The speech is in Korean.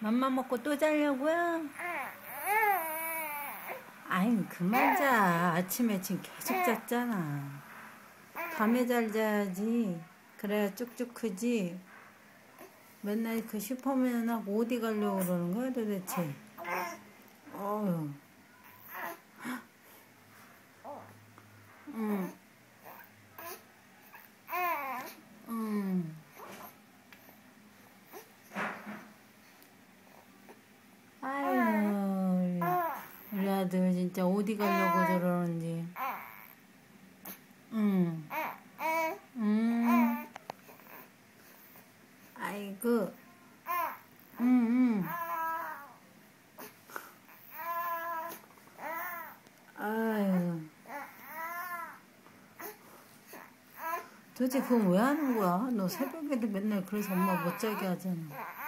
맘마 먹고 또 자려고요? 아이 그만 자. 아침에 지금 계속 잤잖아. 밤에 잘 자야지. 그래야 쭉쭉 크지. 맨날 그 슈퍼맨하고 어디 가려고 그러는 거야 도대체? 어휴 응. 응. 아유, 우리 아들 진짜 어디 가려고 저러는지. 응. 음. 아이고. 응, 응. 아유. 도대체 그건 왜 하는 거야? 너 새벽에도 맨날 그래서 엄마 못 자게 하잖아.